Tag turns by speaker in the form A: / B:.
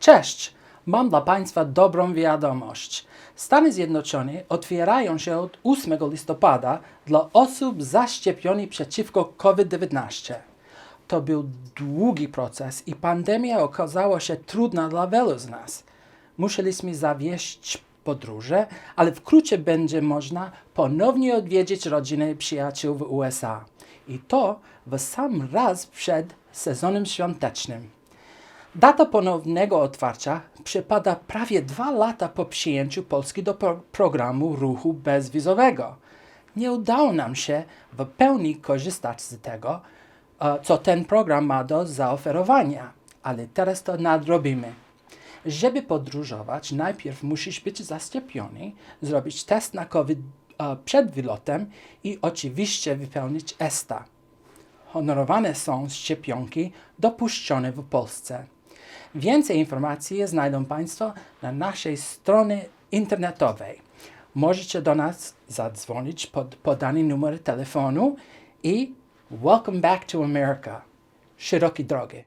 A: Cześć! Mam dla Państwa dobrą wiadomość. Stany Zjednoczone otwierają się od 8 listopada dla osób zaszczepionych przeciwko COVID-19. To był długi proces i pandemia okazała się trudna dla wielu z nas. Musieliśmy zawieść podróże, ale wkrótce będzie można ponownie odwiedzić rodziny i przyjaciół w USA. I to w sam raz przed sezonem świątecznym. Data ponownego otwarcia przypada prawie dwa lata po przyjęciu Polski do pro- programu ruchu bezwizowego. Nie udało nam się w pełni korzystać z tego, e, co ten program ma do zaoferowania, ale teraz to nadrobimy. Żeby podróżować, najpierw musisz być zaszczepiony, zrobić test na COVID e, przed wylotem i oczywiście wypełnić ESTA honorowane są szczepionki dopuszczone w Polsce. Więcej informacji znajdą Państwo na naszej stronie internetowej. Możecie do nas zadzwonić pod podany numer telefonu i Welcome back to America. Szerokie drogi.